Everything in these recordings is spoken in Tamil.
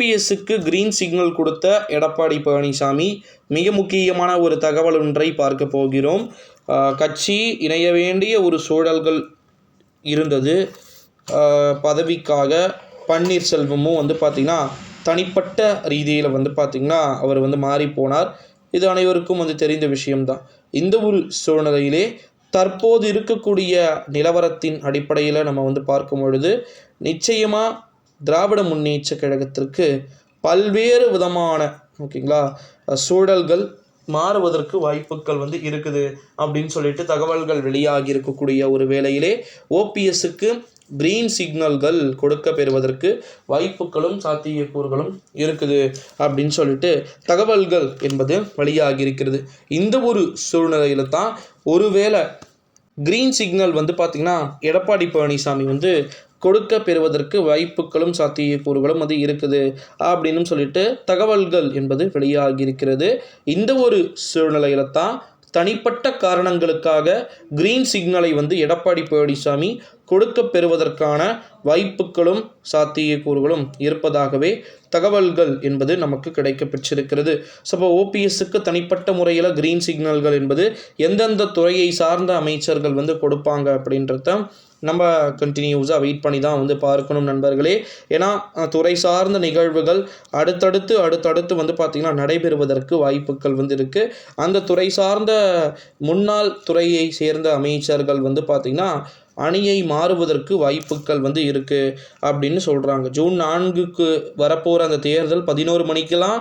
ஓபிஎஸ்க்கு கிரீன் சிக்னல் கொடுத்த எடப்பாடி பழனிசாமி மிக முக்கியமான ஒரு தகவல் ஒன்றை பார்க்க போகிறோம். கட்சி இணைய வேண்டிய ஒரு சூழல்கள் இருந்தது. பதவிக்காக பன்னீர்செல்வமும் வந்து பார்த்திங்கன்னா தனிப்பட்ட ரீதியில் வந்து பார்த்திங்கன்னா அவர் வந்து மாறி போனார். இது அனைவருக்கும் வந்து தெரிந்த விஷயம்தான். இந்த ஒரு சூழ்நிலையிலே தற்போது இருக்கக்கூடிய நிலவரத்தின் அடிப்படையில் நம்ம வந்து பார்க்கும் பொழுது நிச்சயமாக திராவிட முன்னேற்ற கழகத்திற்கு பல்வேறு விதமான ஓகேங்களா சூழல்கள் மாறுவதற்கு வாய்ப்புகள் வந்து இருக்குது அப்படின்னு சொல்லிட்டு தகவல்கள் வெளியாகி இருக்கக்கூடிய ஒரு வேளையிலே ஓபிஎஸ்க்கு கிரீன் சிக்னல்கள் கொடுக்க பெறுவதற்கு வாய்ப்புகளும் சாத்தியக்கூறுகளும் இருக்குது அப்படின்னு சொல்லிட்டு தகவல்கள் என்பது வழியாகி இருக்கிறது. இந்த ஒரு சூழ்நிலையில தான் ஒருவேளை கிரீன் சிக்னல் வந்து பார்த்திங்கன்னா எடப்பாடி பழனிசாமி வந்து கொடுக்க பெறுவதற்கு வாய்ப்புகளும் சாத்தியக்கூறுகளும் அது இருக்குது அப்படின்னு சொல்லிட்டு தகவல்கள் என்பது வெளியாகி இருக்கிறது இந்த ஒரு சூழ்நிலையில தான் தனிப்பட்ட காரணங்களுக்காக கிரீன் சிக்னலை வந்து எடப்பாடி பழனிசாமி கொடுக்க பெறுவதற்கான வாய்ப்புகளும் சாத்தியக்கூறுகளும் இருப்பதாகவே தகவல்கள் என்பது நமக்கு கிடைக்க பெற்றிருக்கிறது ஸோ இப்போ ஓபிஎஸ்க்கு தனிப்பட்ட முறையில் கிரீன் சிக்னல்கள் என்பது எந்தெந்த துறையை சார்ந்த அமைச்சர்கள் வந்து கொடுப்பாங்க அப்படின்றத நம்ம கண்டினியூஸாக வெயிட் பண்ணி தான் வந்து பார்க்கணும் நண்பர்களே. ஏன்னா துறை சார்ந்த நிகழ்வுகள் அடுத்தடுத்து அடுத்தடுத்து வந்து பார்த்திங்கன்னா நடைபெறுவதற்கு வாய்ப்புகள் வந்து இருக்குது அந்த துறை சார்ந்த முன்னாள் துறையை சேர்ந்த அமைச்சர்கள் வந்து பார்த்திங்கன்னா அணியை மாறுவதற்கு வாய்ப்புகள் வந்து இருக்குது அப்படின்னு சொல்கிறாங்க ஜூன் நான்குக்கு வரப்போகிற அந்த தேர்தல் பதினோரு மணிக்கெல்லாம்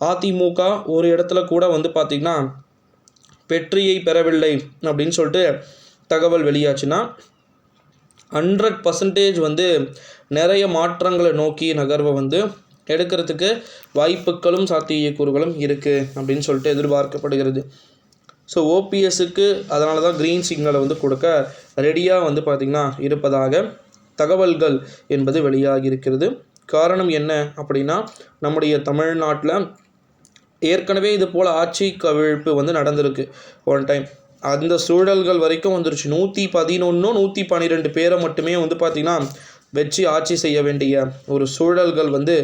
அதிமுக ஒரு இடத்துல கூட வந்து பார்த்திங்கன்னா வெற்றியை பெறவில்லை அப்படின்னு சொல்லிட்டு தகவல் வெளியாச்சுன்னா ஹண்ட்ரட் பர்சன்டேஜ் வந்து நிறைய மாற்றங்களை நோக்கி நகர்வை வந்து எடுக்கிறதுக்கு வாய்ப்புகளும் சாத்தியக்கூறுகளும் இருக்குது அப்படின்னு சொல்லிட்டு எதிர்பார்க்கப்படுகிறது. ஸோ ஓபிஎஸ்க்கு அதனால தான் க்ரீன் சிக்னலை வந்து கொடுக்க ரெடியாக வந்து பார்த்திங்கன்னா இருப்பதாக தகவல்கள் என்பது வெளியாகி இருக்கிறது. காரணம் என்ன அப்படின்னா நம்முடைய தமிழ்நாட்டில் ஏற்கனவே இது போல் ஆட்சி கவிழ்ப்பு வந்து நடந்திருக்கு. ஒன் டைம் அந்த சூழல்கள் வரைக்கும் வந்துருச்சு. நூற்றி பதினொன்று நூற்றி பன்னிரெண்டு பேரை மட்டுமே வந்து பார்த்திங்கன்னா வச்சு ஆட்சி செய்ய வேண்டிய ஒரு சூழல்கள் வந்து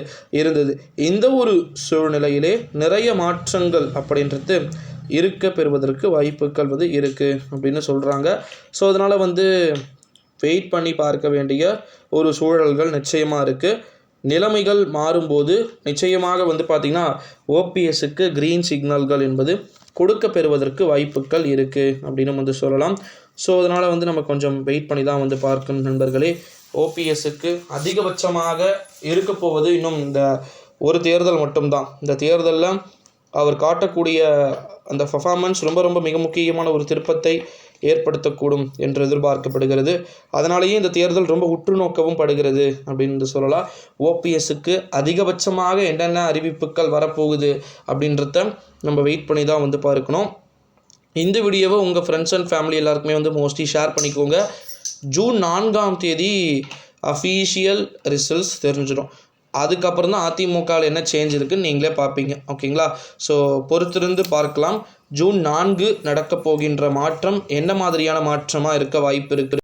இருந்தது. இந்த ஒரு சூழ்நிலையிலே நிறைய மாற்றங்கள் அப்படின்றது இருக்க பெறுவதற்கு வாய்ப்புகள் வந்து இருக்குது அப்படின்னு சொல்கிறாங்க ஸோ அதனால் வந்து வெயிட் பண்ணி பார்க்க வேண்டிய ஒரு சூழல்கள் நிச்சயமாக இருக்குது நிலைமைகள் மாறும்போது நிச்சயமாக வந்து பார்த்திங்கன்னா ஓபிஎஸ்க்கு க்ரீன் சிக்னல்கள் என்பது கொடுக்க பெறுவதற்கு வாய்ப்புகள் இருக்குது அப்படின்னு வந்து சொல்லலாம். ஸோ அதனால் வந்து நம்ம கொஞ்சம் வெயிட் பண்ணி தான் வந்து பார்க்கணும் நண்பர்களே. ஓபிஎஸ்க்கு அதிகபட்சமாக இருக்க போவது இன்னும் இந்த ஒரு தேர்தல் மட்டும்தான். இந்த தேர்தலில் அவர் காட்டக்கூடிய அந்த பர்ஃபார்மன்ஸ் ரொம்ப ரொம்ப மிக முக்கியமான ஒரு திருப்பத்தை ஏற்படுத்தக்கூடும் என்று எதிர்பார்க்கப்படுகிறது. அதனாலேயே இந்த தேர்தல் ரொம்ப உற்று நோக்கவும் படுகிறது அப்படின்னு சொல்லலாம். ஓபிஎஸ்க்கு அதிகபட்சமாக என்னென்ன அறிவிப்புகள் வரப்போகுது அப்படின்றத நம்ம வெயிட் பண்ணி தான் வந்து பார்க்கணும். இந்த வீடியோவை உங்கள் ஃப்ரெண்ட்ஸ் அண்ட் ஃபேமிலி எல்லாருக்குமே வந்து மோஸ்ட்லி ஷேர் பண்ணிக்கோங்க. ஜூன் நான்காம் தேதி அஃபீஷியல் ரிசல்ட்ஸ் தெரிஞ்சிடும். அதுக்கப்புறம் தான் அதிமுகவில் என்ன சேஞ்ச் இருக்குன்னு நீங்களே பார்ப்பீங்க. ஓகேங்களா ஸோ பொறுத்திருந்து பார்க்கலாம். ஜூன் நான்கு நடக்க போகின்ற மாற்றம் என்ன மாதிரியான மாற்றமாக இருக்க வாய்ப்பு இருக்குது?